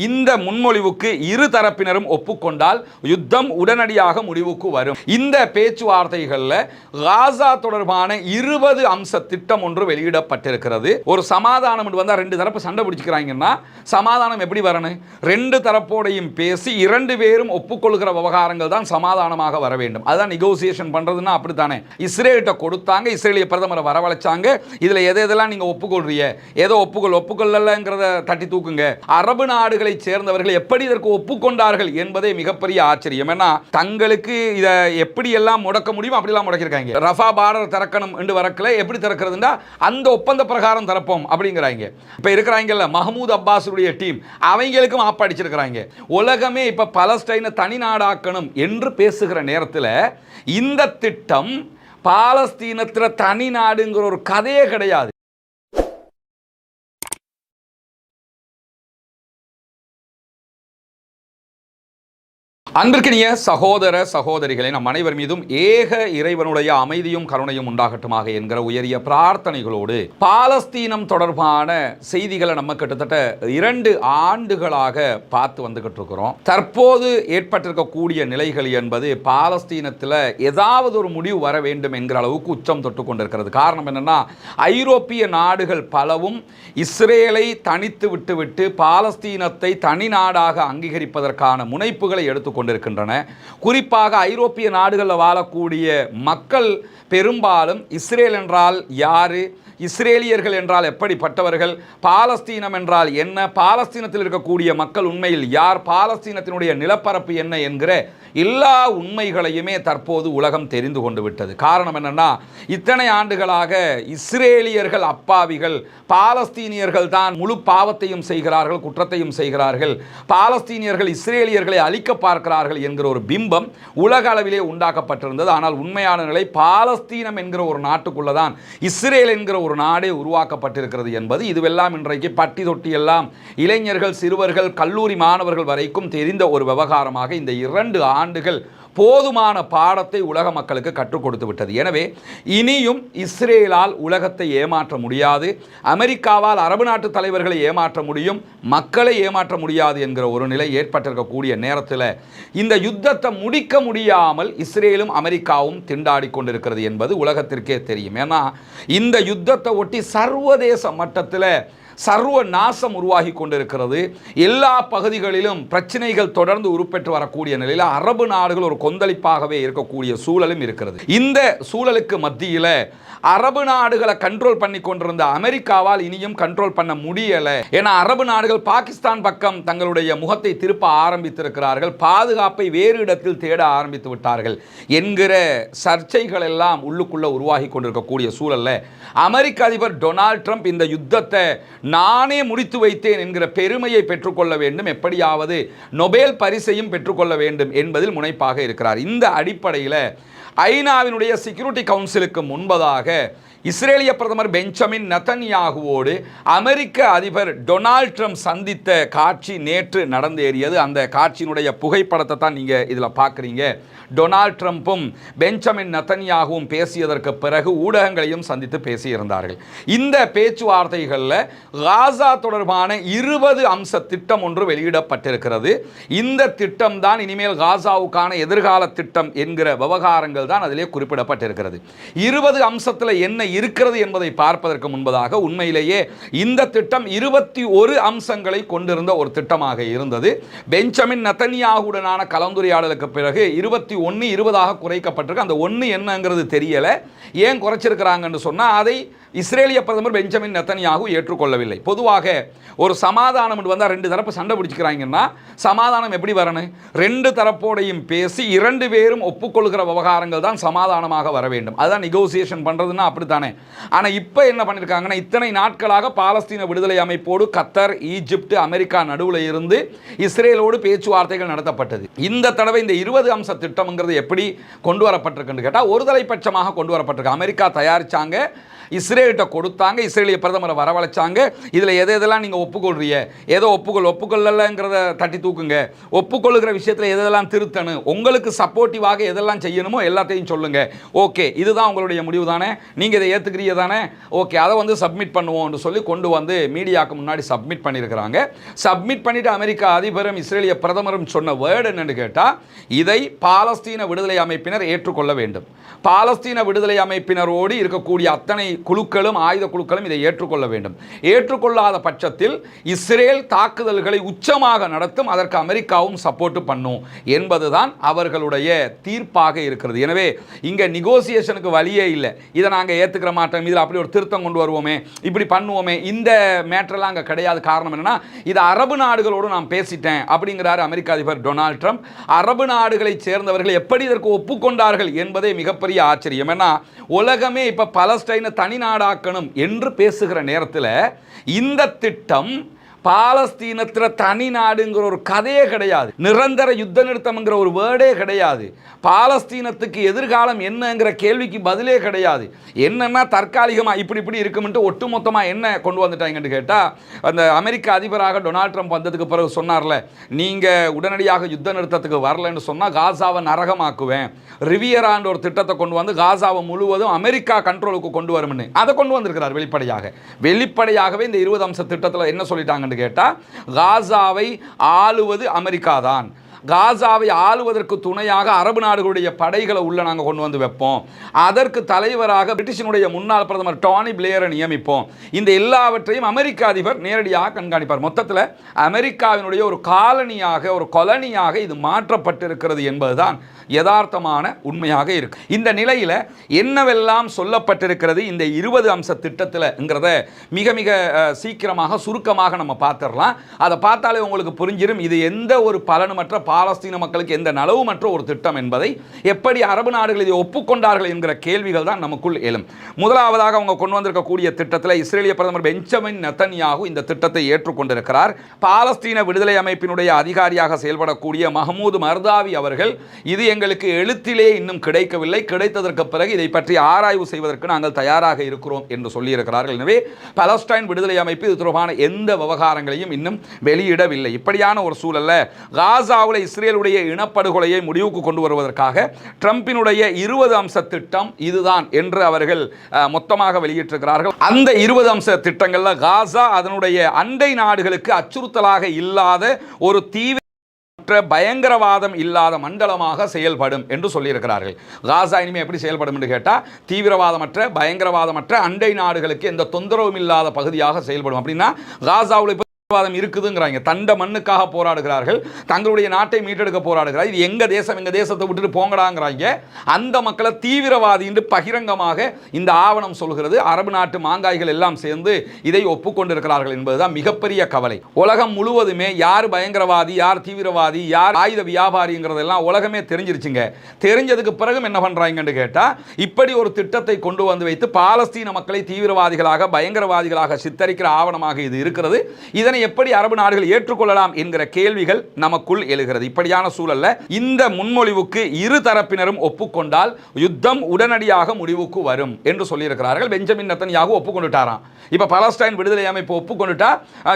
இந்த முன்மொழிவுக்கு இரு தரப்பினரும் ஒப்புக்கொண்டால் யுத்தம் உடனடியாக முடிவுக்கு வரும். இந்த பேச்சுவார்த்தைகளில் காசா தொடர்பான இருபது அம்ச திட்டம் ஒன்று வெளியிடப்பட்டிருக்கிறது. ஒரு சமாதானம் வந்தால் ரெண்டு தரப்பு சண்டை பிடிச்சிக்கிறாங்கன்னா சமாதானம் எப்படி வரணும்? ரெண்டு தரப்போடையும் பேசி இரண்டு பேரும் ஒப்புக்கொள்கிற விவகாரங்கள் தான் சமாதானமாக வர வேண்டும். அதுதான் நெகோசியேஷன் பண்ணுறதுன்னா அப்படித்தானே? இஸ்ரேல்கிட்ட கொடுத்தாங்க இஸ்ரேலிய பிரதமரை வரவழைச்சாங்க. இதில் எதை எதெல்லாம் நீங்கள் ஒப்புக்கொள்றீங்க? ஏதோ ஒப்புக்கொள் ஒப்புக்கொள்ளலங்கிறத தட்டி தூக்குங்க. அரபு நாடு சேர்ந்தவர்கள் எப்படி இதற்கு ஒப்புக்கொண்டார்கள் என்பதே மிகப்பெரிய ஆச்சரியம். ஏன்னா தங்களுக்கு இதை எப்படி எல்லாம் முடக்க முடியும் அப்படிலாம் முடக்கியிருக்காங்க. ரஃபா பார்டர் திறக்கணும் என்று வரக்கல எப்படி திறக்கிறதுனா அந்த ஒப்பந்த பிரகாரம் திறப்போம் அப்படிங்கிறாங்க. இப்ப இருக்கிறாங்கல்ல மஹமூத் அப்பாஸுடைய டீம். அவங்களுக்கும் ஆப் அடிச்சிருக்கிறாங்க உலகமே இப்போ பலஸ்டைனை தனி நாடாக்கணும் என்று பேசுகிற நேரத்தில் இந்த திட்டம் பாலஸ்தீனத்தில் தனி நாடுங்கிற ஒரு கதையே கிடையாது. அன்பிற்கினிய சகோதர சகோதரிகளை நம் அனைவர் மீதும் ஏக இறைவனுடைய அமைதியும் கருணையும் உண்டாகட்டுமாக என்கிற உயரிய பிரார்த்தனைகளோடு பாலஸ்தீனம் தொடர்பான செய்திகளை நம்ம கிட்டத்தட்ட இரண்டு ஆண்டுகளாக பார்த்து வந்துகிட்டு இருக்கிறோம் தற்போது ஏற்பட்டிருக்கக்கூடிய நிலைகள் என்பது பாலஸ்தீனத்தில் ஏதாவது ஒரு முடிவு வர வேண்டும் என்கிற அளவுக்கு உச்சம் தொட்டு கொண்டிருக்கிறது. காரணம் என்னன்னா ஐரோப்பிய நாடுகள் பலவும் இஸ்ரேலை தனித்து விட்டுவிட்டு பாலஸ்தீனத்தை தனி நாடாக அங்கீகரிப்பதற்கான முனைப்புகளை எடுத்துக்கொண்டு கொண்டிருக்கின்றன. குறிப்பாக ஐரோப்பிய நாடுகளில் வாழக்கூடிய மக்கள் பெரும்பாலும் இஸ்ரேல் என்றால் யாரு? இஸ்ரேலியர்கள் என்றால் எப்படிப்பட்டவர்கள்? பாலஸ்தீனம் என்றால் என்ன? பாலஸ்தீனத்தில் இருக்கக்கூடிய மக்கள் உண்மையில் யார்? பாலஸ்தீனத்தினுடைய நிலப்பரப்பு என்ன என்கிற எல்லா உண்மைகளையுமே தற்போது உலகம் தெரிந்து கொண்டு விட்டது. காரணம் என்னென்னா இத்தனை ஆண்டுகளாக இஸ்ரேலியர்கள் அப்பாவிகள் பாலஸ்தீனியர்கள் தான் முழு பாவத்தையும் செய்கிறார்கள் குற்றத்தையும் செய்கிறார்கள். பாலஸ்தீனியர்கள் இஸ்ரேலியர்களை அழிக்க பார்க்கிறார்கள் என்கிற ஒரு பிம்பம் உலக அளவிலே உண்டாக்கப்பட்டிருந்தது. ஆனால் உண்மையான நிலை பாலஸ்தீனம் என்கிற ஒரு நாட்டுக்குள்ளே தான் இஸ்ரேல் என்கிற ஒரு நாடே உருவாக்கப்பட்டிருக்கிறது என்பது இதுவெல்லாம் இன்றைக்கு பட்டி தொட்டி எல்லாம் இளைஞர்கள் சிறுவர்கள் கல்லூரி மாணவர்கள் வரைக்கும் தெரிந்த ஒரு விவகாரமாக இந்த இரண்டு ஆண்டுகள் போதுமான பாடத்தை உலக மக்களுக்கு கற்றுக் கொடுத்து விட்டது. எனவே இனியும் இஸ்ரேலால் உலகத்தை ஏமாற்ற முடியாது. அமெரிக்காவால் அரபு நாட்டு தலைவர்களை ஏமாற்ற முடியும். மக்களை ஏமாற்ற முடியாது என்கிற ஒரு நிலை ஏற்பட்டிருக்கக்கூடிய நேரத்தில் இந்த யுத்தத்தை முடிக்க முடியாமல் இஸ்ரேலும் அமெரிக்காவும் திண்டாடி கொண்டிருக்கிறது என்பது உலகத்திற்கே தெரியும். ஏன்னா இந்த யுத்தத்தை ஒட்டி சர்வதேச மட்டத்தில் சர்வ நாசம் உருவாகி கொண்டிருக்கிறது. எல்லா பகுதிகளிலும் பிரச்சனைகள் தொடர்ந்து உருப்பெற்று வரக்கூடிய நிலையில் அரபு நாடுகள் ஒரு கொந்தளிப்பாகவே இருக்கக்கூடிய சூழலும் இருக்கிறது. இந்த சூழலுக்கு மத்தியில் அரபு நாடுகளை கண்ட்ரோல் பண்ணி கொண்டிருந்த அமெரிக்காவால் இனியும் கண்ட்ரோல் பண்ண முடியலை. ஏன்னா அரபு நாடுகள் பாகிஸ்தான் பக்கம் தங்களுடைய முகத்தை திருப்ப ஆரம்பித்திருக்கிறார்கள். பாதுகாப்பை வேறு இடத்தில் தேட ஆரம்பித்து விட்டார்கள். என்கிற சர்ச்சைகள் எல்லாம் உள்ளுக்குள்ள உருவாகி கொண்டிருக்கக்கூடிய சூழல்ல அமெரிக்க அதிபர் டொனால்ட் ட்ரம்ப் இந்த யுத்தத்தை நானே முடித்து வைத்தேன் என்கிற பெருமையை பெற்றுக்கொள்ள வேண்டும். எப்படியாவது நொபேல் பரிசையும் பெற்றுக்கொள்ள வேண்டும் என்பதில் முனைப்பாக இருக்கிறார். இந்த அடிப்படையில் ஐநாவினுடைய செக்யூரிட்டி கவுன்சிலுக்கு முன்பதாக இஸ்ரேலிய பிரதமர் பெஞ்சமின் நத்தன்யாகுவோடு அமெரிக்க அதிபர் டொனால்ட் ட்ரம்ப் சந்தித்த காட்சி நேற்று நடந்தேறியது. அந்த காட்சியினுடைய புகைப்படத்தை தான் நீங்கள் இதில் பார்க்குறீங்க டொனால்ட் ட்ரம்ப்பும் பெஞ்சமின் நத்தன்யாகவும் பேசியதற்கு பிறகு ஊடகங்களையும் சந்தித்து பேசியிருந்தார்கள். இந்த பேச்சுவார்த்தைகளில் காசா தொடர்பான இருபது அம்ச திட்டம் ஒன்று வெளியிடப்பட்டிருக்கிறது. இந்த திட்டம் தான் இனிமேல் காசாவுக்கான எதிர்கால திட்டம் என்கிற விவகாரங்கள் தான் அதிலே குறிப்பிடப்பட்டிருக்கிறது. இருபது அம்சத்தில் என்ன இருக்கிறது என்பதை பார்ப்பதற்கு முன்பதாக உண்மையிலேயே இந்த திட்டம் இருபத்தி ஒரு அம்சங்களை கொண்டிருந்த ஒரு திட்டமாக இருந்தது. பெஞ்சமின் நத்தனியாகுடனான கலந்துரையாடலுக்கு பிறகு இருபத்தி ஒன்று இருபதாக குறைக்கப்பட்டிருக்கு. அந்த ஒன்று என்னங்கிறது தெரியலை. ஏன் குறைச்சிருக்கிறாங்கன்னு சொன்னால் அதை இஸ்ரேலிய பிரதமர் பெஞ்சமின் நெத்தனியாகு ஏற்றுக்கொள்ளவில்லை. பொதுவாக ஒரு சமாதானம் வந்தால் ரெண்டு தரப்பு சண்டை பிடிச்சிக்கிறாங்கன்னா சமாதானம் எப்படி வரணும்? ரெண்டு தரப்போடையும் பேசி இரண்டு பேரும் ஒப்புக்கொள்கிற விவகாரங்கள் தான் சமாதானமாக வர வேண்டும். அதுதான் நெகோசியேஷன் பண்ணுறதுன்னா அப்படித்தானே? ஆனால் இப்போ என்ன பண்ணியிருக்காங்கன்னா இத்தனை நாட்களாக பாலஸ்தீன விடுதலை அமைப்போடு கத்தர் ஈஜிப்ட் அமெரிக்கா நடுவில் இருந்து இஸ்ரேலோடு பேச்சுவார்த்தைகள் நடத்தப்பட்டது. இந்த தடவை இந்த இருபது அம்ச திட்டம்ங்கிறது எப்படி கொண்டு வரப்பட்டிருக்குன்னு கேட்டால் ஒரு தலைப்பட்சமாக கொண்டு வரப்பட்டிருக்கு. அமெரிக்கா தயாரிச்சாங்க இஸ்ரேல்கிட்ட கொடுத்தாங்க இஸ்ரேலிய பிரதமரை வரவழைச்சாங்க. இதில் எதை எதெல்லாம் நீங்கள் ஒப்புக்கொள்றீங்க? ஏதோ ஒப்புக்கொள் ஒப்புக்கொள்ளலைங்கிறத தட்டி தூக்குங்க. ஒப்புக்கொள்ளுகிற விஷயத்தில் எதெல்லாம் திருத்தணும்? உங்களுக்கு சப்போர்ட்டிவாக எதெல்லாம் செய்யணுமோ எல்லாத்தையும் சொல்லுங்க. ஓகே இதுதான் உங்களுடைய முடிவு தானே? நீங்கள் இதை ஏற்றுக்கிறீங்க தானே? ஓகே அதை வந்து சப்மிட் பண்ணுவோம்னு சொல்லி கொண்டு வந்து மீடியாவுக்கு முன்னாடி சப்மிட் பண்ணியிருக்கிறாங்க. சப்மிட் பண்ணிட்டு அமெரிக்கா அதிபரும் இஸ்ரேலிய பிரதமரும் சொன்ன வேர்டு என்னன்னு கேட்டால் இதை பாலஸ்தீன விடுதலை அமைப்பினர் ஏற்றுக்கொள்ள வேண்டும். பாலஸ்தீன விடுதலை அமைப்பினரோடு இருக்கக்கூடிய அத்தனை குழுக்களும் ஆயுத குழுக்களும் இதை ஏற்றுக்கொள்ள வேண்டும். ஏற்றுக்கொள்ளாத பட்சத்தில் இஸ்ரேல் தாக்குதல்களை உச்சமாக நடத்தும் அதற்கு அமெரிக்காவும் சப்போர்ட் பண்ணும் என்பதுதான் அவர்களுடைய தீர்ப்பாக இருக்கிறது. எனவே இங்கே நெகோசியேஷனுக்கு வழியே இல்லை. இதை நாங்கள் ஏற்றுக்கிற மாட்டோம். இதில் அப்படி ஒரு திருத்தம் கொண்டு வருவோமே இப்படி பண்ணுவோமே இந்த மேட்டர்லாம் அங்கே கிடையாது. காரணம் என்னென்னா இது அரபு நாடுகளோடு நான் பேசிட்டேன் அப்படிங்கிறாரு அமெரிக்க அதிபர் டொனால்ட் ட்ரம்ப். அரபு நாடுகளைச் சேர்ந்தவர்கள் எப்படி இதற்கு ஒப்புக்கொண்டார்கள் என்பதே மிகப்பெரிய ஆச்சரியம். ஏன்னா உலகமே இப்போ பலஸ்டைனை தனி நாடாக்கணும் என்று பேசுகிற நேரத்தில் இந்த திட்டம் பாலஸ்தீனத்தில் தனி நாடுங்கிற ஒரு கதையே கிடையாது. நிரந்தர யுத்த நிறுத்தம்ங்கிற ஒரு வேர்டே கிடையாது. பாலஸ்தீனத்துக்கு எதிர்காலம் என்னங்கிற கேள்விக்கு பதிலே கிடையாது. என்னன்னா தற்காலிகமாக இப்படி இப்படி இருக்கும்ட்டு ஒட்டுமொத்தமாக என்ன கொண்டு வந்துட்டாங்கன்னு கேட்டால் அந்த அமெரிக்க அதிபராக டொனால்ட் ட்ரம்ப் வந்ததுக்கு பிறகு சொன்னார்ல நீங்கள் உடனடியாக யுத்த நிறுத்தத்துக்கு வரலன்னு சொன்னால் காசாவை நரகமாக்குவேன். ரிவியரான்ற ஒரு திட்டத்தை கொண்டு வந்து காசாவை முழுவதும் அமெரிக்கா கண்ட்ரோலுக்கு கொண்டு வரும்னு. அதை கொண்டு வந்திருக்கிறார் வெளிப்படையாக. வெளிப்படையாகவே இந்த இருபது அம்ச திட்டத்தில் என்ன சொல்லிட்டாங்கன்னு கேட்டால் காசாவை ஆளுவது அமெரிக்கா தான் காசாவை ஆளுவதற்கு துணையாக அரபு நாடுகளுடைய படைகளை உள்ள நாங்கள் கொண்டு வந்து வைப்போம். அதற்கு தலைவராக பிரிட்டிஷினுடைய முன்னாள் பிரதமர் டானி பிளேயரை நியமிப்போம். இந்த எல்லாவற்றையும் அமெரிக்க அதிபர் நேரடியாக கண்காணிப்பார். மொத்தத்தில் அமெரிக்காவினுடைய ஒரு காலனியாக ஒரு கொலனியாக இது மாற்றப்பட்டிருக்கிறது என்பதுதான் யதார்த்தமான உண்மையாக இருக்கு. இந்த நிலையில் என்னவெல்லாம் சொல்லப்பட்டிருக்கிறது? இந்த இருபது அம்ச திட்டத்தில்ங்கிறத மிக மிக சீக்கிரமாக சுருக்கமாக நம்ம பார்த்துடலாம் அதை பார்த்தாலே உங்களுக்கு புரிஞ்சிடும் இது எந்த ஒரு பலனுமற்ற பாலஸ்தீன மக்களுக்கு எந்த நலவுமற்ற ஒரு திட்டம் என்பதை எப்படி அரபு நாடுகள் இதை ஒப்புக்கொண்டார்கள் என்கிற கேள்விகள் தான் நமக்குள் எழும். முதலாவதாக அவங்க கொண்டு வந்திருக்கக்கூடிய திட்டத்தில் இஸ்ரேலிய பிரதமர் பெஞ்சமின் நத்தன்யாகு இந்த திட்டத்தை ஏற்றுக்கொண்டிருக்கிறார். பாலஸ்தீன விடுதலை அமைப்பினுடைய அதிகாரியாக செயல்படக்கூடிய மஹமூது மர்தாவி அவர்கள் இது எங்களுக்கு எழுத்திலே இன்னும் கிடைக்கவில்லை. கிடைத்ததற்கு பிறகு இதை பற்றி ஆராய்வு செய்வதற்கு நாங்கள் தயாராக இருக்கிறோம் என்று சொல்லியிருக்கிறார்கள். எனவே பலஸ்டைன் விடுதலை அமைப்பு இது தொடர்பான எந்த விவகாரங்களையும் இன்னும் வெளியிடவில்லை. இப்படியான ஒரு சூழல்ல காசாவில் இஸ்ரேலுடைய இனப்படுகொலையை முடிவுக்கு கொண்டு வருவதற்காக ட்ரம்பினுடைய இருபது அம்ச திட்டம் இதுதான் என்று அவர்கள் மொத்தமாக வெளியிட்டிருக்கிறார்கள். அந்த இருபது அம்ச திட்டங்களில் காசா அதனுடைய அண்டை நாடுகளுக்கு அச்சுறுத்தலாக இல்லாத ஒரு தீவிர மற்ற பயங்கரவாதம் இல்லாத மண்டலமாக செயல்படும் என்று சொல்லியிருக்கிறார்கள். காசா இனிமே எப்படி செயல்படும் என்று கேட்டால் தீவிரவாதமற்ற பயங்கரவாதமற்ற அண்டை நாடுகளுக்கு எந்த தொந்தரவும் இல்லாத பகுதியாக செயல்படும். அப்படின்னா காசாவில் வாதம் இருக்குதுங்கிறாங்க. தண்ட மண்ணுக்காக போராடுகிறார்கள். தங்களுடைய நாட்டை மீட்டெடுக்க போராடுகிறார். இது எங்கள் தேசம் எங்கள் தேசத்தை விட்டுட்டு போங்கடாங்கிறாங்க. அந்த மக்களை தீவிரவாதி என்று பகிரங்கமாக இந்த ஆவணம் சொல்கிறது. அரபு நாட்டு மாங்காய்கள் எல்லாம் சேர்ந்து இதை ஒப்புக்கொண்டிருக்கிறார்கள் என்பதுதான் மிகப்பெரிய கவலை. உலகம் முழுவதுமே யார் பயங்கரவாதி யார் தீவிரவாதி யார் ஆயுத வியாபாரிங்கிறதெல்லாம் உலகமே தெரிஞ்சிருச்சுங்க. தெரிஞ்சதுக்கு பிறகும் என்ன பண்ணுறாங்கன்னு கேட்டால் இப்படி ஒரு திட்டத்தை கொண்டு வந்து வைத்து பாலஸ்தீன மக்களை தீவிரவாதிகளாக பயங்கரவாதிகளாக சித்தரிக்கிற ஆவணமாக இது இருக்கிறது. இதனை எப்படி அரபு நாடுகள் ஏற்றுக்கொள்ளலாம் என்கிற கேள்விகள் நமக்குள் எழுகிறது. இப்படியான சூழல்ல இந்த முன்மொழிவுக்கு இரு தரப்பினரும் ஒப்புக்கொண்டால் யுத்தம் உடனடியாக முடிவுக்கு வரும் என்று சொல்லியிருக்கிறார்கள். பெஞ்சமின் நத்தனியாக ஒப்புக்கொண்டுட்டாராம். இப்ப பலஸ்டைன் விடுதலை அமைப்பு ஒப்புக்கொண்டுட்டா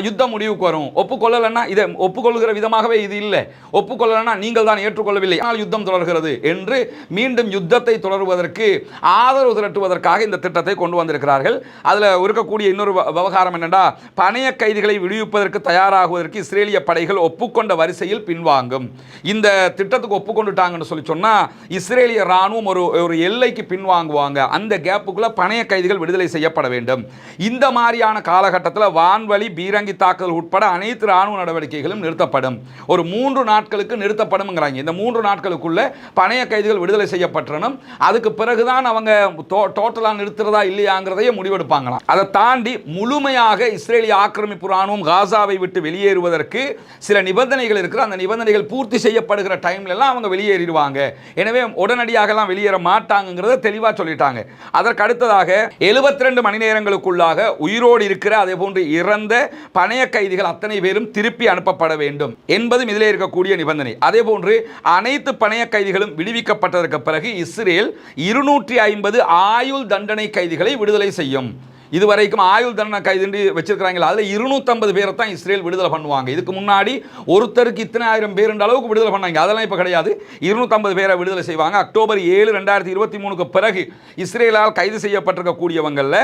யுத்தம் முடிவுக்கு வரும். ஒப்புக்கொள்ளலன்னா இதை ஒப்புக்கொள்கிற விதமாகவே இது இல்லை. ஒப்புக்கொள்ளலன்னா நீங்கள் தான் ஏற்றுக்கொள்ளவில்லை. ஆனால் யுத்தம் தொடர்கிறது என்று மீண்டும் யுத்தத்தை தொடருவதற்கு ஆதரவு திரட்டுவதற்காக இந்த திட்டத்தை கொண்டு வந்திருக்கிறார்கள். அதில் இருக்கக்கூடிய இன்னொரு விவகாரம் என்னென்னா பணைய கைதிகளை விடுவிப்பதற்கு தயாராகுவதற்கு இஸ்ரேலிய படைகள் ஒப்புக்கொண்ட வரிசையில் பின்வாங்கும். இந்த திட்டத்துக்கு ஒப்புக்கொண்டுட்டாங்கன்னு சொல்லி சொன்னால் இஸ்ரேலிய ராணுவம் ஒரு ஒரு எல்லைக்கு பின்வாங்குவாங்க. அந்த கேப்புக்குள்ள பணைய கைதிகள் விடுதலை செய்யப்பட வேண்டும். இந்த மாதிரியான காலகட்டத்தில் வான்வழி பீரங்கி தாக்குதல் உட்பட அனைத்து இராணுவ நடவடிக்கைகளும் நிறுத்தப்படும். ஒரு மூன்று நாட்களுக்கு நிறுத்தப்படும்ங்கிறாங்க. இந்த மூன்று நாட்களுக்குள்ள பணைய கைதிகள் விடுதலை செய்யப்பட்டனும் அதுக்கு பிறகுதான் அவங்க டோட்டலாக நிறுத்துறதா இல்லையாங்கிறதையே முடிவெடுப்பாங்களாம். அதை தாண்டி முழுமையாக இஸ்ரேலிய ஆக்கிரமிப்பு ராணுவம் காசா காசாவை விட்டு வெளியேறுவதற்கு சில நிபந்தனைகள் இருக்கிற அந்த நிபந்தனைகள் பூர்த்தி செய்யப்படுகிற டைம்லலாம் அவங்க வெளியேறிடுவாங்க. எனவே உடனடியாகலாம் வெளியேற மாட்டாங்கங்கிறத தெளிவாக சொல்லிட்டாங்க. அதற்கு அடுத்ததாக 72 ரெண்டு மணி நேரங்களுக்குள்ளாக உயிரோடு இருக்கிற அதே போன்று இறந்த பணைய கைதிகள் அத்தனை பேரும் திருப்பி அனுப்பப்பட வேண்டும் என்பதும் இதிலே இருக்கக்கூடிய நிபந்தனை. அதே போன்று அனைத்து பணைய கைதிகளும் விடுவிக்கப்பட்டதற்கு பிறகு இஸ்ரேல் இருநூற்றி ஐம்பது ஆயுள் தண்டனை கைதிகளை விடுதலை செய்யும். இதுவரைக்கும் ஆயுள் தண்டனை கைது வச்சிருக்கிறாங்களா அதில் இருநூத்தம்பது பேரை தான் இஸ்ரேல் விடுதலை பண்ணுவாங்க. இதுக்கு முன்னாடி ஒருத்தருக்கு இத்தனை ஆயிரம் பேருன்ற அளவுக்கு விடுதலை பண்ணாங்க. அதெல்லாம் இப்போ கிடையாது. இருநூத்தம்பது பேரை விடுதலை செய்வாங்க. அக்டோபர் ஏழு ரெண்டாயிரத்தி இருபத்தி மூணுக்கு பிறகு இஸ்ரேலால் கைது செய்யப்பட்டிருக்கக்கூடியவங்களில்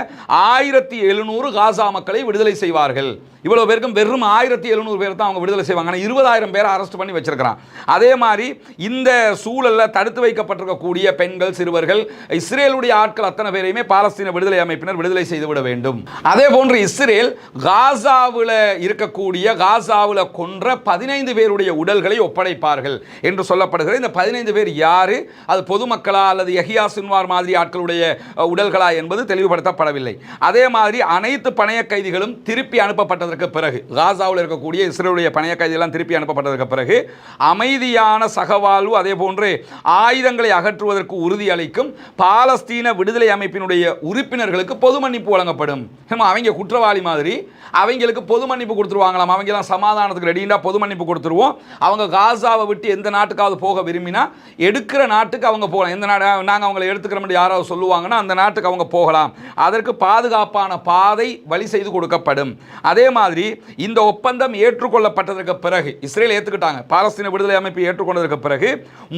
ஆயிரத்தி எழுநூறு காசா மக்களை விடுதலை செய்வார்கள். இவ்வளோ பேருக்கும் வெறும் ஆயிரத்தி எழுநூறு பேர் தான் அவங்க விடுதலை செய்வாங்க. ஆனால் இருபதாயிரம் பேரை அரெஸ்ட் பண்ணி வச்சிருக்கிறான். அதே மாதிரி இந்த சூழலில் தடுத்து வைக்கப்பட்டிருக்கக்கூடிய பெண்கள் சிறுவர்கள் இஸ்ரேலுடைய ஆட்கள் அத்தனை பேரையுமே பாலஸ்தீன விடுதலை அமைப்பினர் விடுதலை செய்து விட வேண்டும். அதே போன்று இஸ்ரேல் காசாவில் இருக்கக்கூடிய காசாவில் கொன்ற பதினைந்து பேருடைய உடல்களை ஒப்படைப்பார்கள் என்று சொல்லப்படுகிற இந்த பதினைந்து பேர் யாரு? அது பொதுமக்களா அல்லது யஹியா சின்வார் மாதிரி ஆட்களுடைய உடல்களா என்பது தெளிவுபடுத்தப்படவில்லை. அதே மாதிரி அனைத்து பணைய கைதிகளும் திருப்பி அனுப்பப்பட்டதற்கு பிறகு காசாவில் இருக்கக்கூடிய இஸ்ரேலுடைய பணைய கைதிகள்லாம் திருப்பி அனுப்பப்பட்டதற்கு பிறகு அமைதியான சகவாழ்வு அதே போன்று ஆயுதங்களை அகற்றுவதற்கு உறுதியளிக்கும் பாலஸ்தீன விடுதலை அமைப்பினுடைய உறுப்பினர்களுக்கு பொது மன்னிப்பு வழங்கப்படும். ஏமா அவங்க குற்றவாளி மாதிரி அவங்களுக்கு பொது மன்னிப்பு கொடுத்துருவாங்களாம். அவங்கெல்லாம் சமாதானத்துக்கு ரெடிண்டா பொது மன்னிப்பு கொடுத்துருவோம். அவங்க காசாவை விட்டு எந்த நாட்டுக்காவது போக விரும்பினா எடுக்கிற நாட்டுக்கு அவங்க போகலாம். எந்த நாடு நாங்கள் அவங்களை எடுத்துக்கிறோம்னு யாராவது சொல்லுவாங்கன்னா அந்த நாட்டுக்கு அவங்க போகலாம். அதற்கு பாதுகாப்பான பாதை வழி செய்து கொடுக்கப்படும். அதே மாதிரி இந்த ஒப்பந்தம் ஏற்றுக்கொள்ளப்பட்டதற்கு பிறகு இஸ்ரேல் ஏற்றுக்கிட்டாங்க பாலஸ்தீன விடுதலை அமைப்பு ஏற்றுக்கொண்டதற்கு பிறகு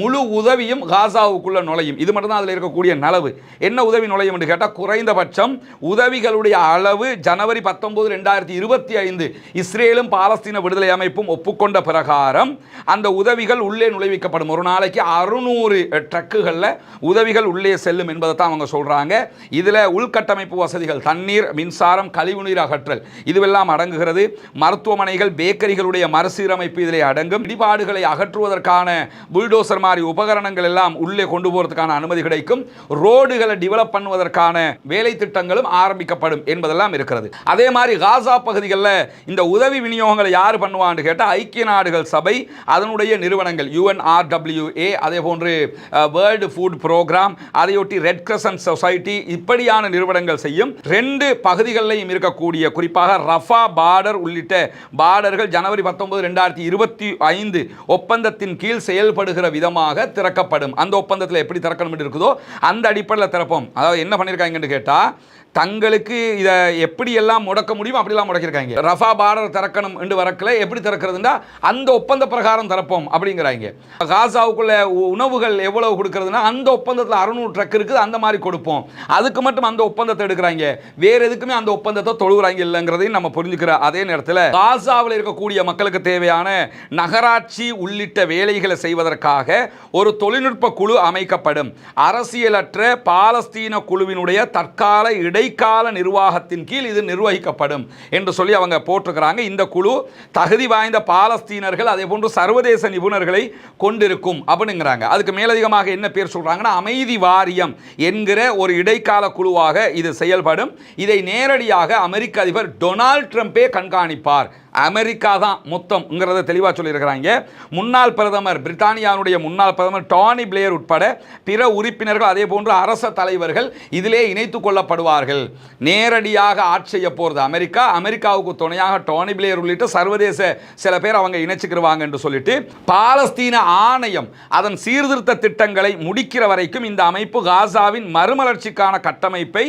முழு உதவியும் காசாவுக்குள்ள நுழையும். இது மட்டும்தான் அதில் இருக்கக்கூடிய நலவு. என்ன உதவி நுழையும் என்று கேட்டால் குறைந்தபட்சம் உதவி உதவிகளுடைய அளவு ஜனவரி பத்தொன்பது ரெண்டாயிரத்தி இருபத்தி ஐந்து இஸ்ரேலும் பாலஸ்தீன விடுதலை அமைப்பும் ஒப்புக்கொண்ட பிரகாரம் அந்த உதவிகள் உள்ளே நுழைவிக்கப்படும். ஒரு நாளைக்கு அறுநூறு ட்ரக்குகளில் உதவிகள் உள்ளே செல்லும் என்பதை தான் அவங்க சொல்கிறாங்க இதில் உள்கட்டமைப்பு வசதிகள் தண்ணீர் மின்சாரம் கழிவுநீர் அகற்றல் இதுவெல்லாம் அடங்குகிறது. மருத்துவமனைகள் பேக்கரிகளுடைய மறுசீரமைப்பு இதில் அடங்கும். இடிபாடுகளை அகற்றுவதற்கான புல்டோசர் மாதிரி உபகரணங்கள் எல்லாம் உள்ளே கொண்டு போகிறதுக்கான அனுமதி கிடைக்கும். ரோடுகளை டெவலப் பண்ணுவதற்கான வேலை திட்டங்களும் பாதிக்கப்படும் என்பதெல்லாம் இருக்கிறது. அதே மாதிரி காசா பகுதிகளில் இந்த உதவி விநியோகங்களை யார் பண்ணுவான்னு கேட்டால் ஐக்கிய நாடுகள் சபை அதனுடைய நிறுவனங்கள் யுஎன்ஆர்டபிள்யூஏ அதே போன்று வேர்ல்டு ஃபுட் ப்ரோக்ராம் அதையொட்டி ரெட் கிரசன் சொசைட்டி இப்படியான நிறுவனங்கள் செய்யும் ரெண்டு பகுதிகளிலையும் இருக்கக்கூடிய குறிப்பாக ரஃபா பார்டர் உள்ளிட்ட பார்டர்கள் ஜனவரி பத்தொன்பது ரெண்டாயிரத்தி இருபத்தி ஐந்து ஒப்பந்தத்தின் கீழ் செயல்படுகிற விதமாக திறக்கப்படும். அந்த ஒப்பந்தத்தில் எப்படி திறக்கணும் இருக்குதோ அந்த அடிப்படையில் திறப்போம். அதாவது என்ன பண்ணியிருக்காங்கன்னு கேட்டால் தங்களுக்கு இதை எப்படியெல்லாம் முடக்க முடியுமோ அப்படிலாம் முடக்கியிருக்காங்க. ரஃபா பார்டர் திறக்கணும் என்று வரக்கல எப்படி திறக்கிறதுனா அந்த ஒப்பந்த பிரகாரம் திறப்போம் அப்படிங்கிறாங்க. காசாவுக்குள்ள உ- உணவுகள் எவ்வளவு கொடுக்கறதுனா அந்த ஒப்பந்தத்தில் அறுநூறு ட்ரக் இருக்குது அந்த மாதிரி கொடுப்போம். அதுக்கு மட்டும் அந்த ஒப்பந்தத்தை எடுக்கிறாங்க. வேற எதுக்குமே அந்த ஒப்பந்தத்தை தொழுகிறாங்க இல்லைங்கிறதையும் நம்ம புரிஞ்சுக்கிற அதே நேரத்தில் காசாவில் இருக்கக்கூடிய மக்களுக்கு தேவையான நகராட்சி உள்ளிட்ட வேலைகளை செய்வதற்காக ஒரு தொழில்நுட்ப குழு அமைக்கப்படும். அரசியலற்ற பாலஸ்தீன குழுவினுடைய தற்கால இடை இடைக்கால நிர்வாகத்தின் கீழ் இது நிர்வகிக்கப்படும் என்று சொல்லி அவங்க போட்டிருக்கிறாங்க. இந்த குழு தகுதி வாய்ந்த பாலஸ்தீனர்கள் அதே போன்று சர்வதேச நிபுணர்களை கொண்டிருக்கும் அப்படிங்கிறாங்க. அதுக்கு மேலதிகமாக என்ன பேர் சொல்கிறாங்கன்னா அமைதி வாரியம் என்கிற ஒரு இடைக்கால குழுவாக இது செயல்படும். இதை நேரடியாக அமெரிக்க அதிபர் டொனால்ட் ட்ரம்பே கண்காணிப்பார். அமெரிக்கா தான் மொத்தம்ங்கிறத தெளிவாக சொல்லியிருக்கிறாங்க. முன்னாள் பிரதமர் பிரித்தானியாவுடைய முன்னாள் பிரதமர் டானி பிளேயர் உட்பட பிற உறுப்பினர்கள் அதே போன்று அரச தலைவர்கள் இதிலே இணைத்து கொள்ளப்படுவார்கள். நேரடியாக ஆட்சி செய்ய போகிறது அமெரிக்கா. அமெரிக்காவுக்கு துணையாக டானி பிளேயர் உள்ளிட்ட சர்வதேச சில பேர் அவங்க இணைச்சிக்கிருவாங்க என்று சொல்லிட்டு பாலஸ்தீன ஆணையம் அதன் சீர்திருத்த திட்டங்களை முடிக்கிற வரைக்கும் இந்த அமைப்பு காசாவின் மறுமலர்ச்சிக்கான கட்டமைப்பை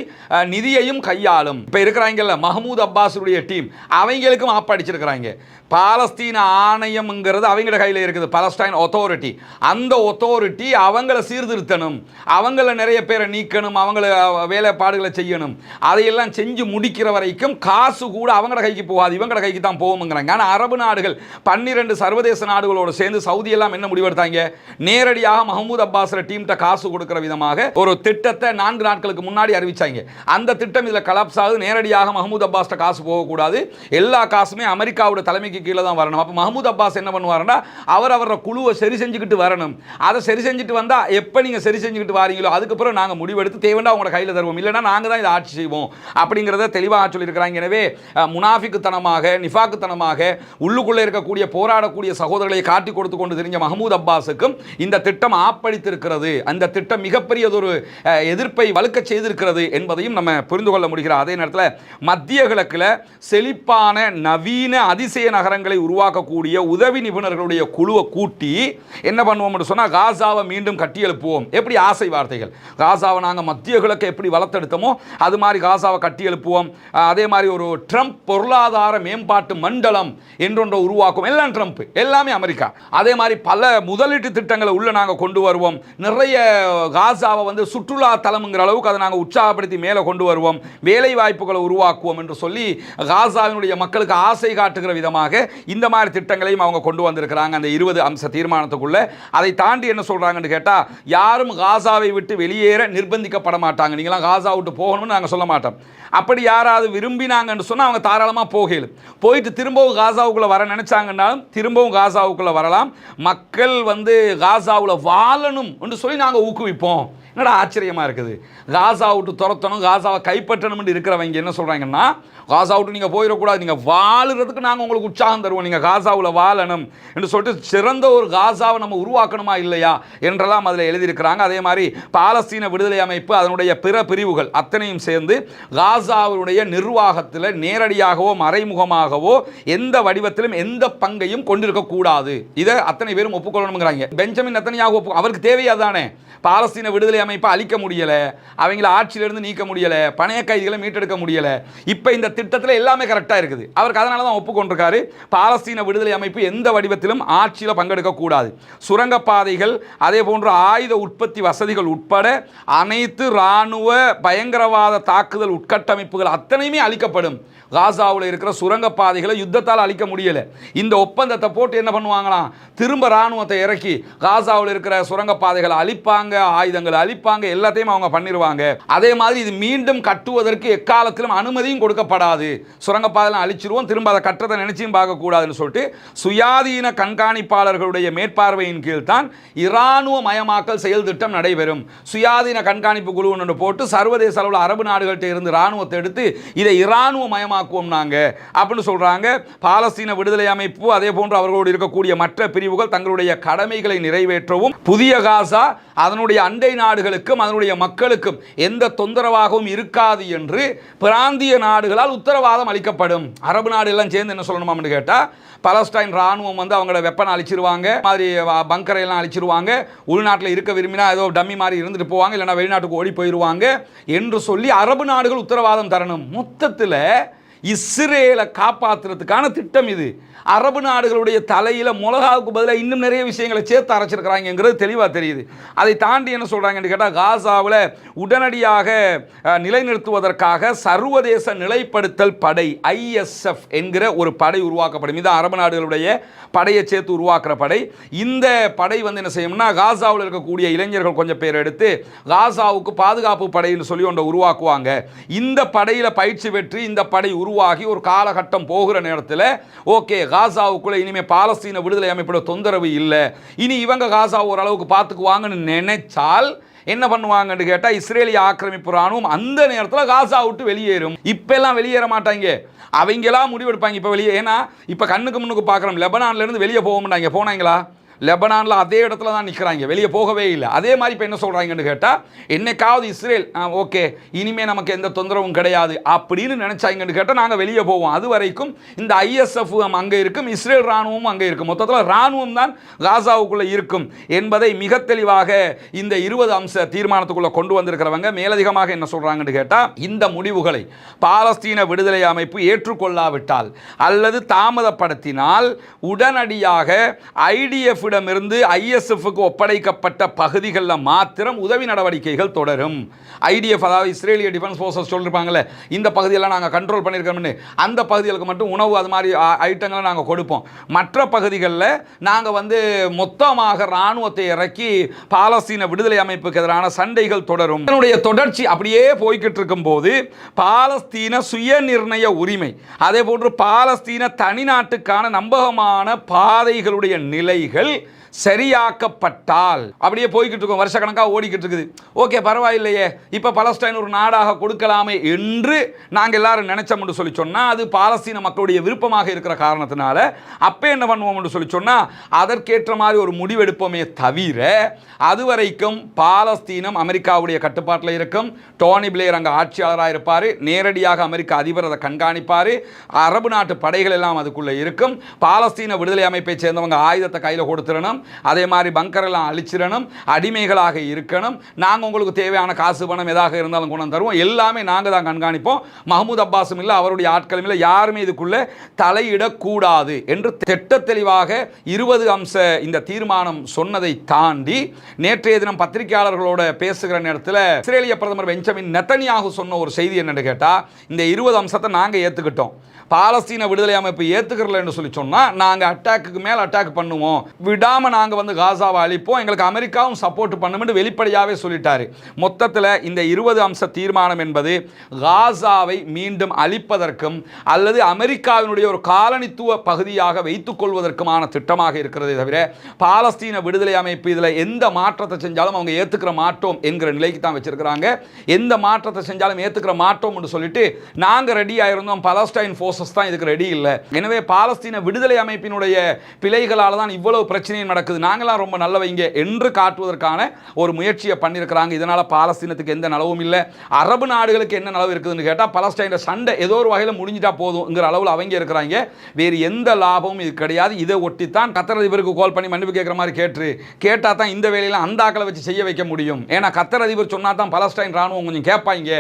நிதியையும் கையாளும். இப்போ இருக்கிறாங்கல்ல மஹமூத் அப்பாஸுடைய டீம். அவங்களுக்கும் ஆப்படிச்சிருக்கிறாங்க பாலஸ்தீன ஆணையம்ங்கிறது அவங்களோட கையில் இருக்குது பலஸ்டைன் ஒத்தாரிட்டி அந்த ஒத்தாரிட்டி அவங்கள சீர்திருத்தணும். அவங்கள நிறைய பேரை நீக்கணும் அவங்கள வேலைப்பாடுகளை செய்யணும். அதையெல்லாம் செஞ்சு முடிக்கிற வரைக்கும் காசு கூட அவங்கள கைக்கு போகாது இவங்கள கைக்கு தான் போகுங்கிறாங்க ஆனால் அரபு நாடுகள் பன்னிரெண்டு சர்வதேச நாடுகளோடு சேர்ந்து சவுதி எல்லாம் என்ன முடிவெடுத்தாங்க? நேரடியாக மஹமூத் அப்பாஸ் டீம்கிட்ட காசு கொடுக்கிற விதமாக ஒரு திட்டத்தை நான்கு நாட்களுக்கு முன்னாடி அறிவிச்சாங்க. அந்த திட்டம் இதில் கலாப்ஸ் ஆகுது. நேரடியாக மஹமூத் அப்பாஸ்ட காசு போகக்கூடாது. எல்லா காசுமே அமெரிக்க அமெரிக்காவோட தலைமைக்கு கீழே தான் வரணும். அப்போ மஹமூத் அப்பாஸ் என்ன பண்ணுவாருன்னா அவர் அவரோட குழுவை சரி செஞ்சுக்கிட்டு வரணும். அதை சரி செஞ்சுட்டு வந்தால் எப்போ நீங்கள் சரி செஞ்சுக்கிட்டு வாரீங்களோ அதுக்கப்புறம் நாங்கள் முடிவெடுத்து தேவைண்டா அவங்களோட கையில் தருவோம். இல்லைன்னா நாங்கள் தான் இதை ஆட்சி செய்வோம். அப்படிங்கிறத தெளிவாக சொல்லியிருக்கிறாங்க. எனவே முனாஃபிக்குத்தனமாக நிஃபாக்குத்தனமாக உள்ளுக்குள்ளே இருக்கக்கூடிய போராடக்கூடிய சகோதரர்களை காட்டி கொடுத்து கொண்டு தெரிஞ்ச மஹமூத் அப்பாஸுக்கும் இந்த திட்டம் ஆப்பளித்திருக்கிறது அந்த திட்டம் மிகப்பெரியதொரு எதிர்ப்பை வலுக்க செய்திருக்கிறது என்பதையும் நம்ம புரிந்து கொள்ள முடிகிறோம். அதே நேரத்தில் மத்திய கிழக்கில் செழிப்பான நவீன அதிசய நகரங்களை உருவாக்கக்கூடிய உதவி நிபுணர்களுடைய குழுவை கூட்டி என்ன பண்ணுவோம்னு சொன்னால் காசாவை மீண்டும் கட்டி எழுப்புவோம் எப்படி? ஆசை வார்த்தைகள். காசாவை நாங்கள் மத்திய கிழக்கை எப்படி வளர்த்தெடுத்தோமோ அது மாதிரி காசாவை கட்டி எழுப்புவோம் அதே மாதிரி ஒரு ட்ரம்ப் பொருளாதார மேம்பாட்டு மண்டலம் என்றொன்றை உருவாக்கும் எல்லாம் ட்ரம்ப் எல்லாமே அமெரிக்கா. அதே மாதிரி பல முதலீட்டு திட்டங்களை உள்ள நாங்கள் கொண்டு வருவோம். நிறைய காசாவை வந்து சுற்றுலா தலம்ங்கிற அளவுக்கு அதை நாங்கள் உற்சாகப்படுத்தி மேலே கொண்டு வருவோம். வேலை வாய்ப்புகளை உருவாக்குவோம் என்று சொல்லி காசாவினுடைய மக்களுக்கு ஆசை காட்டுகிற விதமாக இந்த மாதிரி திட்டங்களையும் அவங்க கொண்டு வந்திருக்கிறாங்க. அந்த இருபது அம்ச தீர்மானத்துக்குள்ளே. அதை தாண்டி என்ன சொல்கிறாங்கன்னு கேட்டால் யாரும் காசாவை விட்டு வெளியேற நிர்பந்திக்கப்பட மாட்டாங்க. நீங்களாம் காசா விட்டு போகணும்னு நாங்கள் சொல்ல மாட்டோம். அப்படி யாராவது விரும்பினாங்கன்னு சொன்னால் அவங்க தாராளமாக போகல போயிட்டு திரும்பவும் காசாவுக்குள்ளே வர நினச்சாங்கன்னாலும் திரும்பவும் காசாவுக்குள்ளே வரலாம். மக்கள் வந்து காசாவில் வாழணும் என்று சொல்லி நாங்கள் ஊக்குவிப்போம். என்னடா ஆச்சரியமாக இருக்குது? காசா விட்டு துரத்தணும் காசாவை கைப்பற்றணும்னு இருக்கிறவங்க என்ன சொல்கிறாங்கன்னா காசா விட்டு நீங்கள் போயிடக்கூடாது நீங்கள் வாழுறதுக்கு நாங்கள் உங்களுக்கு உற்சாகம் தருவோம் நீங்கள் காசாவில் வாழணும் என்று சொல்லிட்டு சிறந்த ஒரு காசாவை நம்ம உருவாக்கணுமா இல்லையா என்றெல்லாம் அதில் எழுதியிருக்கிறாங்க. அதே மாதிரி பாலஸ்தீன விடுதலை அமைப்பு அதனுடைய பிற பிரிவுகள் அத்தனையும் சேர்ந்து காசாவினுடைய நிர்வாகத்தில் நேரடியாகவோ மறைமுகமாகவோ எந்த வடிவத்திலும் எந்த பங்கையும் கொண்டிருக்கக்கூடாது. இதை அத்தனை பேரும் ஒப்புக்கொள்ளணுங்கிறாங்க பெஞ்சமின் நத்தனியாக ஒப்பு அவருக்கு தேவையாதானே? பாலஸ்தீன விடுதலை அமைப்பை அழிக்க முடியலை அவங்கள ஆட்சியிலிருந்து நீக்க முடியலை பணைய கைதிகளை மீட்டெடுக்க முடியலை. இப்போ இந்த திட்டத்தில் எல்லாமே கரெக்டாக இருக்குது. அவருக்கு அதனால தான் ஒப்புக்கொண்டிருக்காரு. பாலஸ்தீன விடுதலை அமைப்பு எந்த வடிவத்திலும் ஆட்சியில் பங்கெடுக்கக்கூடாது சுரங்கப்பாதைகள் அதே போன்ற ஆயுத உற்பத்தி வசதிகள் உட்பட அனைத்து இராணுவ பயங்கரவாத தாக்குதல் உட்கட்டமைப்புகள் அத்தனையுமே அளிக்கப்படும் காசாவில் இருக்கிற சுரங்கப்பாதைகளை யுத்தத்தால் அழிக்க முடியலை. இந்த ஒப்பந்தத்தை போட்டு என்ன பண்ணுவாங்களாம்? திரும்ப இராணுவத்தை இறக்கி காசாவில் இருக்கிற சுரங்கப்பாதைகளை அழிப்பாங்க ஆயுதங்களை அழிப்பாங்க எல்லாத்தையும் அவங்க பண்ணிடுவாங்க அதே மாதிரி இது மீண்டும் கட்டுவதற்கு எக்காலத்திலும் அனுமதியும் கொடுக்கப்படாது. சுரங்கப்பாதையெல்லாம் அழிச்சிருவோம் திரும்ப அதை கட்டுறதை நினைச்சியும் பார்க்கக்கூடாதுன்னு சொல்லிட்டு சுயாதீன கண்காணிப்பாளர்களுடைய மேற்பார்வையின் கீழ் தான் இராணுவ மயமாக்கல் செயல் திட்டம் நடைபெறும். சுயாதீன கண்காணிப்பு குழு ஒன்று போட்டு சர்வதேச அளவில் அரபு நாடுகள்கிட்ட இருந்து இராணுவத்தை எடுத்து இதை இராணுவ மயமாக்குவோம் நாங்கள் அப்படின்னு சொல்கிறாங்க பாலஸ்தீன விடுதலை அமைப்பு அதே போன்று அவர்களோடு இருக்கக்கூடிய மற்ற பிரிவுகள் தங்களுடைய கடமைகளை நிறைவேற்றவும் புதிய காசா அதனுடைய அண்டை நாடுகளுக்கும் அதனுடைய மக்களுக்கும் எந்த தொந்தரவாகவும் இருக்காது என்று பிராந்திய நாடுகளால் உத்தரவாதம் அளிக்கப்படும். அரபு நாடு எல்லாம் சேர்ந்து என்ன சொல்லணுமான்னு கேட்டால் பலஸ்டைன் ராணுவம் வந்து அவங்களோட வெப்பனை அழிச்சிருவாங்க மாதிரி பங்கரை எல்லாம் அழிச்சிருவாங்க. உள்நாட்டில் இருக்க விரும்பினா ஏதோ டம்மி மாதிரி இருந்துட்டு போவாங்க இல்லைன்னா வெளிநாட்டுக்கு ஓடி போயிடுவாங்க என்று சொல்லி அரபு நாடுகள் உத்தரவாதம் தரணும். மொத்தத்தில் இஸ்ரேலை காப்பாற்றுறதுக்கான திட்டம் இது. அரபு நாடுகளுடைய தலையில் மிளகாவுக்கு பதிலாக இன்னும் நிறைய விஷயங்களை சேர்த்து அரைச்சிருக்கிறாங்கிறது தெளிவாக தெரியுது. அதை தாண்டி என்ன சொல்கிறாங்கன்னு கேட்டால் காசாவில் உடனடியாக நிலைநிறுத்துவதற்காக சர்வதேச நிலைப்படுத்தல் படை ஐஎஸ்எஃப் என்கிற ஒரு படை உருவாக்கப்படும். இது அரபு நாடுகளுடைய படையை சேர்த்து உருவாக்குற படை. இந்த படை வந்து என்ன செய்யும்னா காசாவில் இருக்கக்கூடிய இளைஞர்கள் கொஞ்சம் பேர் எடுத்து காசாவுக்கு பாதுகாப்பு படைன்னு சொல்லி ஒன்றை உருவாக்குவாங்க. இந்த படையில் பயிற்சி பெற்று இந்த படை உருவாகி ஒரு காலகட்டம் போகிற நேரத்தில் ஓகே காசாவுக்குள்ளே இனிமேல் பாலஸ்தீன விடுதலை அமைப்போட தொந்தரவு இல்லை. இனி இவங்க காசா ஓரளவுக்கு பார்த்துக்குவாங்கன்னு நினைச்சால் என்ன பண்ணுவாங்கன்னு கேட்டால் இஸ்ரேலிய ஆக்கிரமிப்பு ராணுவம் அந்த நேரத்தில் காசா விட்டு வெளியேறும். இப்பெல்லாம் வெளியேற மாட்டாங்க. அவங்களாம் முடிவெடுப்பாங்க இப்போ வெளியே. ஏன்னா இப்போ கண்ணுக்கு முன்னுக்கு பார்க்குறோம் லெபனான்லேருந்து வெளியே போக மாட்டாங்க போனாங்களா? லெபனானில் அதே இடத்துல தான் நிற்கிறாங்க வெளியே போகவே இல்லை. அதே மாதிரி இப்போ என்ன சொல்கிறாங்கன்னு கேட்டால் என்னைக்காவது இஸ்ரேல் ஓகே இனிமேல் நமக்கு எந்த தொந்தரவும் கிடையாது அப்படின்னு நினச்சாங்கன்னு கேட்டால் நாங்கள் வெளியே போவோம். அது வரைக்கும் இந்த ஐஎஸ்எஃப் அங்கே இருக்கும் இஸ்ரேல் ராணுவமும் அங்கே இருக்கும். மொத்தத்தில் ராணுவம் தான் காசாவுக்குள்ளே இருக்கும் என்பதை மிக தெளிவாக இந்த இருபது அம்ச தீர்மானத்துக்குள்ளே கொண்டு வந்திருக்கிறவங்க மேலதிகமாக என்ன சொல்கிறாங்கன்னு கேட்டால் இந்த முடிவுகளை பாலஸ்தீன விடுதலை அமைப்பு ஏற்றுக்கொள்ளாவிட்டால் அல்லது தாமதப்படுத்தினால் உடனடியாக ஐடிஎஃப் ஐஎஃப்பிடமிருந்து ஐஎஸ்எஃப்க்கு ஒப்படைக்கப்பட்ட பகுதிகளில் மாத்திரம் உதவி நடவடிக்கைகள் தொடரும். ஐடிஎஃப் அதாவது இஸ்ரேலிய டிஃபென்ஸ் ஃபோர்ஸஸ் சொல்லியிருப்பாங்களே இந்த பகுதியெல்லாம் நாங்கள் கண்ட்ரோல் பண்ணியிருக்கோம்னு அந்த பகுதிகளுக்கு மட்டும் உணவு அது மாதிரி ஐட்டங்களை நாங்கள் கொடுப்போம். மற்ற பகுதிகளில் நாங்கள் வந்து மொத்தமாக இராணுவத்தை இறக்கி பாலஸ்தீன விடுதலை அமைப்புக்கு எதிரான சண்டைகள் தொடரும். இதனுடைய தொடர்ச்சி அப்படியே போய்கிட்டு இருக்கும்போது பாலஸ்தீன சுய நிர்ணய உரிமை அதே போன்று பாலஸ்தீன தனிநாட்டுக்கான நம்பகமான பாதைகளுடைய நிலைகள் சரியாக்கப்பட்டால். அப்படியே போய்கிட்டு இருக்கும். வருஷக்கணக்காக ஓடிக்கிட்டு இருக்குது. ஓகே பரவாயில்லையே. இப்போ பலஸ்டைன் ஒரு நாடாக கொடுக்கலாமே என்று நாங்கள் எல்லாரும் நினைச்சோம்னு சொல்லி சொன்னால் அது பாலஸ்தீன மக்களுடைய விருப்பமாக இருக்கிற காரணத்தினால அப்போ என்ன பண்ணுவோம்னு சொல்லி சொன்னால் அதற்கேற்ற மாதிரி ஒரு முடிவெடுப்போமே தவிர அதுவரைக்கும் பாலஸ்தீனம் அமெரிக்காவுடைய கட்டுப்பாட்டில் இருக்கும். டோனி பிளேயர் அங்கே ஆட்சியாளராக இருப்பார். நேரடியாக அமெரிக்க அதிபர் அதை கண்காணிப்பார். அரபு நாட்டு படைகள் எல்லாம் அதுக்குள்ளே இருக்கும். பாலஸ்தீன விடுதலை அமைப்பை சேர்ந்தவங்க ஆயுதத்தை கையில் கொடுத்துடணும். அதே மாதிரி பங்கரெல்லாம் அழிச்சிடணும் அடிமைகளாக இருக்கணும். நாங்கள் உங்களுக்கு தேவையான காசு பணம் எதாக இருந்தாலும் கொண்டு தருவோம். எல்லாமே நாங்கள் தான் கண்காணிப்போம். மஹமூத் அப்பாஸும் இல்லை அவருடைய ஆட்களும் இல்லை யாருமே இதுக்குள்ளே தலையிடக்கூடாது என்று திட்ட தெளிவாக இருபது அம்ச இந்த தீர்மானம் சொன்னதை தாண்டி நேற்றைய தினம் பத்திரிகையாளர்களோட பேசுகிற நேரத்தில் இஸ்ரேலிய பிரதமர் பெஞ்சமின் நெத்தனியாக சொன்ன ஒரு செய்தி என்னென்னு கேட்டால் இந்த இருபது அம்சத்தை நாங்கள் ஏற்றுக்கிட்டோம் பாலஸ்தீன விடுதலை அமைப்பு ஏற்றுக்கிறல என்று சொல்லி சொன்னால் நாங்கள் அட்டாக்குக்கு மேலே அட்டாக் பண்ணுவோம். விடாமல் நாங்கள் வந்து காசாவை அழிப்போம் எங்களுக்கு அமெரிக்காவும் சப்போர்ட் பண்ணுமென்று வெளிப்படையாகவே சொல்லிட்டார். மொத்தத்தில் இந்த இருபது அம்ச தீர்மானம் என்பது காசாவை மீண்டும் அழிப்பதற்கும் அல்லது அமெரிக்காவினுடைய ஒரு காலனித்துவ பகுதியாக வைத்துக் கொள்வதற்குமான திட்டமாக இருக்கிறதே தவிர பாலஸ்தீன விடுதலை அமைப்பு இதில் எந்த மாற்றத்தை செஞ்சாலும் அவங்க ஏற்றுக்கிற மாட்டோம் என்கிற நிலைக்கு தான் வச்சிருக்கிறாங்க. எந்த மாற்றத்தை செஞ்சாலும் ஏற்றுக்கிற மாட்டோம் சொல்லிட்டு நாங்கள் ரெடி இருந்தோம் பலஸ்டைன் ஃபோர்ஸஸ் தான் இதுக்கு ரெடி இல்லை. எனவே பாலஸ்தீன விடுதலை அமைப்பினுடைய பிழைகளால் தான் இவ்வளவு பிரச்சனையும் நடக்குது. நாங்களாம் ரொம்ப நல்லவைங்க என்று காட்டுவதற்கான ஒரு முயற்சியை பண்ணியிருக்கிறாங்க. இதனால் பாலஸ்தீனத்துக்கு எந்த நலவும் இல்லை. அரபு நாடுகளுக்கு என்ன நலவு இருக்குதுன்னு கேட்டால் பலஸ்டைனில் சண்டை ஏதோ ஒரு வகையில் முடிஞ்சிட்டா போதும்ங்கிற அளவில் அவங்க இருக்கிறாங்க. வேறு எந்த லாபமும் இது கிடையாது. இதை ஒட்டித்தான் கத்தர் அதிபருக்கு கால் பண்ணி மன்னிப்பு கேட்குற மாதிரி கேட்டு கேட்டால் தான் இந்த வேலையில் அந்த ஆக்களை வச்சு செய்ய வைக்க முடியும். ஏன்னா கத்தர் அதிபர் சொன்னால் தான் பலஸ்டைன் ராணுவம் கொஞ்சம் கேட்பாங்க.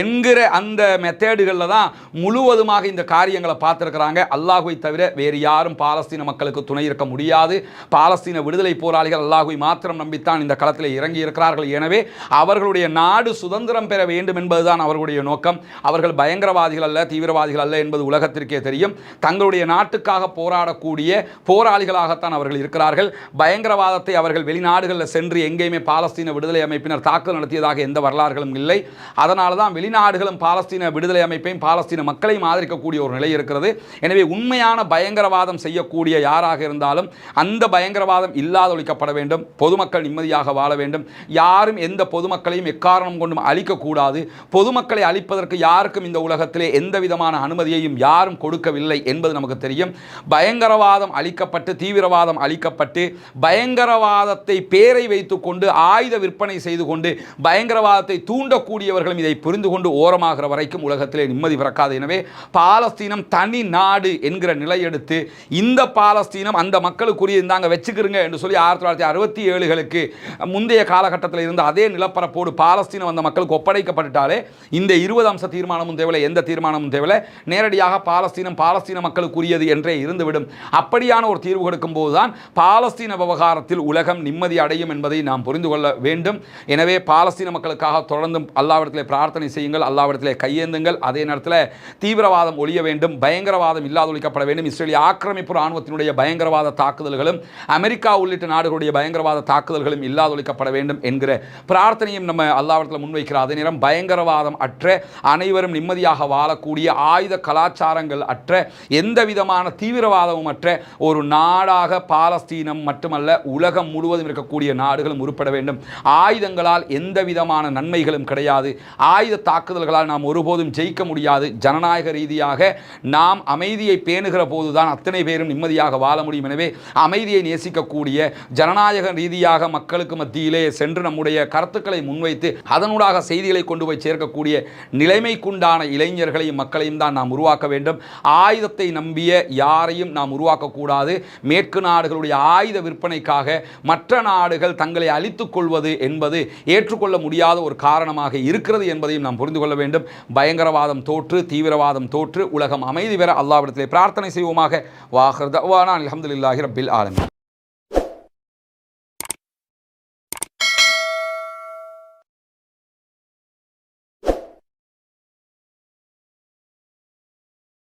என்கிற அந்த மெத்தேடுகளில் தான் முழுவதுமாக இந்த காரியங்களை பார்த்துருக்குறாங்க. அல்லாஹுவை தவிர வேறு யாரும் பாலஸ்தீன மக்களுக்கு துணை இருக்க முடியாது. பாலஸ்தீன விடுதலை போராளிகள் அல்லாஹுவை மாத்திரம் நம்பித்தான் இந்த களத்தில் இறங்கி இருக்கிறார்கள் எனவே அவர்களுடைய நாடு சுதந்திரம் பெற வேண்டும் என்பதுதான் அவர்களுடைய நோக்கம். அவர்கள் பயங்கரவாதிகள் அல்ல தீவிரவாதிகள் அல்ல என்பது உலகத்திற்கே தெரியும். தங்களுடைய நாட்டுக்காக போராடக்கூடிய போராளிகளாகத்தான் அவர்கள் இருக்கிறார்கள். பயங்கரவாதத்தை அவர்கள் வெளிநாடுகளில் சென்று எங்கேயுமே பாலஸ்தீன விடுதலை அமைப்பினர் தாக்குதல் நடத்தியதாக எந்த வரலாறுகளும் இல்லை. அதனால தான் வெளிநாடுகளும் பாலஸ்தீன விடுதலை அமைப்பையும் பாலஸ்தீன மக்களையும் ஆதரிக்கக்கூடிய ஒரு நிலை இருக்கிறது. எனவே உண்மையான பயங்கரவாதம் செய்யக்கூடிய யாராக இருந்தாலும் அந்த பயங்கரவாத பயங்கரவாதம் இல்லாதொழிக்கப்பட வேண்டும். பொதுமக்கள் நிம்மதியாக வாழ வேண்டும். யாரும் எந்த பொதுமக்களையும் எக்காரணம் கொண்டும் அழிக்கக்கூடாது. பொதுமக்களை அழிப்பதற்கு யாருக்கும் இந்த உலகத்திலே எந்த விதமான அனுமதியையும் யாரும் கொடுக்கவில்லை என்பது நமக்கு தெரியும். பயங்கரவாதம் அழிக்கப்பட்டு தீவிரவாதம் அழிக்கப்பட்டு பயங்கரவாதத்தை பேரை வைத்துக்கொண்டு ஆயுத விற்பனை செய்து கொண்டு பயங்கரவாதத்தை தூண்டக்கூடியவர்களும் இதை புரிந்து கொண்டு ஓரமாகிற வரைக்கும் உலகத்திலே நிம்மதி பிறக்காது. எனவே பாலஸ்தீனம் தனி நாடு என்கிற நிலை எடுத்து இந்த பாலஸ்தீனம் அந்த மக்களுக்குரிய இந்தாங்க வச்சுக்கிறங்க என்று சொல்லி ஆயிரத்தி தொள்ளாயிரத்தி அறுபத்தி ஏழுகளுக்கு முந்தைய காலகட்டத்தில் இருந்த அதே நிலப்பரப்போடு பாலஸ்தீனம் வந்த மக்களுக்கு ஒப்படைக்கப்பட்டுட்டாலே இந்த இருபது அம்ச தீர்மானமும் தேவையில்லை. எந்த தீர்மானமும் தேவையில்லை. நேரடியாக பாலஸ்தீனம் பாலஸ்தீன மக்களுக்குரியது என்றே இருந்துவிடும். அப்படியான ஒரு தீர்வு கொடுக்கும் போதுதான் பாலஸ்தீன விவகாரத்தில் உலகம் நிம்மதி அடையும் என்பதை நாம் புரிந்து கொள்ள வேண்டும். எனவே பாலஸ்தீன மக்களுக்காக தொடர்ந்தும் அல்லாவிடத்திலே பிரார்த்தனை செய்யுங்கள் அல்லாவிடத்திலே கையேந்துங்கள். அதே நேரத்தில் தீவிரவாதம் ஒழிய வேண்டும். பயங்கரவாதம் இல்லாதொழிக்கப்பட வேண்டும். இஸ்ரேலிய ஆக்கிரமிப்பு ராணுவத்தினுடைய பயங்கரவாத தாக்குதல்களும் அமெரிக்க உள்ளிட்ட நாடுகளுடைய பயங்கரவாத தாக்குதல்களும் இல்லாதொழிக்கப்பட வேண்டும் என்கிற பிரார்த்தனையும் நம்ம அல்லாவிடத்தில் முன்வைக்கிற அதே நேரம் பயங்கரவாதம் அற்ற அனைவரும் நிம்மதியாக வாழக்கூடிய ஆயுத கலாச்சாரங்கள் அற்ற எந்த விதமான தீவிரவாதமும் அற்ற ஒரு நாடாக பாலஸ்தீனம் மட்டுமல்ல உலகம் முழுவதும் இருக்கக்கூடிய நாடுகளும் உருப்பட வேண்டும். ஆயுதங்களால் எந்த விதமான நன்மைகளும் கிடையாது. ஆயுத தாக்குதல்களால் நாம் ஒருபோதும் ஜெயிக்க முடியாது. ஜனநாயக ரீதியாக நாம் அமைதியை பேணுகிற போதுதான் அத்தனை பேரும் நிம்மதியாக வாழ முடியும். எனவே அமைதியை நேசிக்க இருக்கக்கூடிய ஜனநாயக ரீதியாக மக்களுக்கு மத்தியிலே சென்று நம்முடைய கருத்துக்களை முன்வைத்து அதனூடாக செய்திகளை கொண்டு போய் சேர்க்கக்கூடிய நிலைமைக்குண்டான இளைஞர்களையும் மக்களையும் தான் நாம் உருவாக்க வேண்டும். ஆயுதத்தை நம்பிய யாரையும் நாம் உருவாக்கக்கூடாது. மேற்கு நாடுகளுடைய ஆயுத விற்பனைக்காக மற்ற நாடுகள் தங்களை அழித்துக் கொள்வது என்பது ஏற்றுக்கொள்ள முடியாத ஒரு காரணமாக இருக்கிறது என்பதையும் நாம் புரிந்து கொள்ள வேண்டும். பயங்கரவாதம் தோற்று தீவிரவாதம் தோற்று உலகம் அமைதி பெற அல்லாவிடத்திலே பிரார்த்தனை செய்வோமாக. வாஹர் தவானா. அலமதுல்லாஹி ரபில் ஆலமி